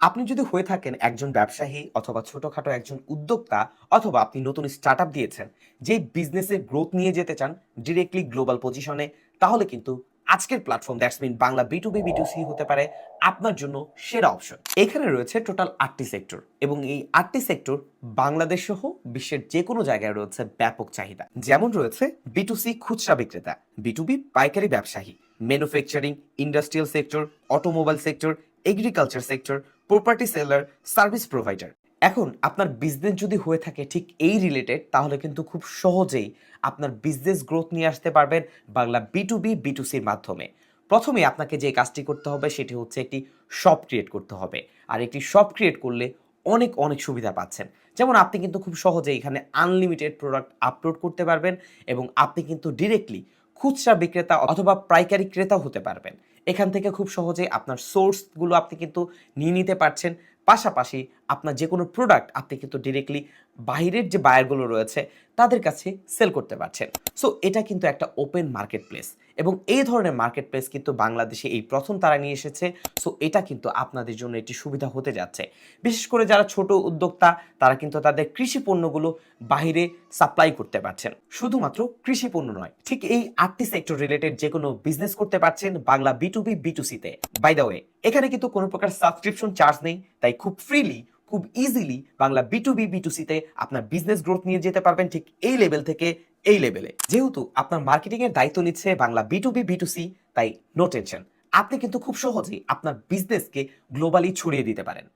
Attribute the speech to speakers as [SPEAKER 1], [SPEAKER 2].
[SPEAKER 1] আপনি যদি হয়ে থাকেন একজন ব্যবসায়ী অথবা ছোটখাটো একজন উদ্যোক্তা অথবা আপনি নতুন স্টার্ট দিয়েছেন, যে বিজনেসের গ্রোথ নিয়ে যেতে চান ডিরেক্টলি গ্লোবাল পজিশনে তাহলে কিন্তু আজকের platform that's mean Bangla B to B B to C হতে পারে আপনার জন্য সেরা অপশন এখানে রয়েছে টোটাল আটটি সেক্টর এবং এই আটটি সেক্টর বাংলাদেশ সহ বিশ্বের যে কোনো জায়গায় রয়েছে ব্যাপক চাহিদা। যেমন রয়েছে বি টু সি খুচরা বিক্রেতা বি টু বি পাইকারি ব্যবসায়ী manufacturing industrial sector automobile sector agriculture sector property seller service provider এখন আপনার বিজনেস যদি হয়ে থাকে ঠিক এই রিলেটেড তাহলে কিন্তু খুব সহজেই আপনার বিজনেস গ্রোথ নিয়ে আসতে পারবেন Bangla B to B B to সির মাধ্যমে। প্রথমে আপনাকে যে কাজটি করতে হবে সেটি হচ্ছে একটি শপ ক্রিয়েট করতে হবে। আর একটি শপ ক্রিয়েট করলে অনেক অনেক সুবিধা পাচ্ছেন। যেমন আপনি কিন্তু খুব সহজে এখানে আনলিমিটেড প্রোডাক্ট আপলোড করতে পারবেন এবং আপনি কিন্তু ডিরেক্টলি খুচরা বিক্রেতা অথবা পাইকারি ক্রেতাও হতে পারবেন। এখান থেকে খুব সহজে আপনার সোর্সগুলো আপনি কিন্তু নিয়ে নিতে পারছেন। পাশাপাশি আপনার যে কোনো প্রোডাক্ট আপনি কিন্তু ডিরেক্টলি বাইরের যে বায়ারগুলো রয়েছে, তাদের কাছে সেল করতে পারছেন। সো এটা কিন্তু একটা ওপেন মার্কেট প্লেস এবং এই ধরনের মার্কেট প্লেস কিন্তু বাংলাদেশে এই প্রথম তারা নিয়ে এসেছে। সো এটা কিন্তু আপনাদের জন্য একটি সুবিধা হতে যাচ্ছে। বিশেষ করে যারা ছোট উদ্যোক্তা, তারা কিন্তু তাদের কৃষি পণ্যগুলো বাইরে সাপ্লাই করতে পারছেন। শুধুমাত্র কৃষি পণ্য নয়, ঠিক এই আটটি সেক্টর রিলেটেড যে কোনো বিজনেস করতে পারছেন Bangla B to B B to সিতে বাই দ্য ওয়ে এখানে কিন্তু কোনো প্রকার সাবস্ক্রিপশন চার্জ নেই, তাই খুব ফ্রিলি খুব easily Bangla B to B to সিতে আপনার বিজনেস গ্রোথ নিয়ে যেতে পারবেন ঠিক এই লেভেল থেকে এই লেভেলে যেহেতু আপনার মার্কেটিং এর দায়িত্ব নিচ্ছে Bangla B to B B to C তাই নো টেনশন আপনি কিন্তু খুব সহজেই আপনার বিজনেসকে গ্লোবালি ছড়িয়ে দিতে পারেন।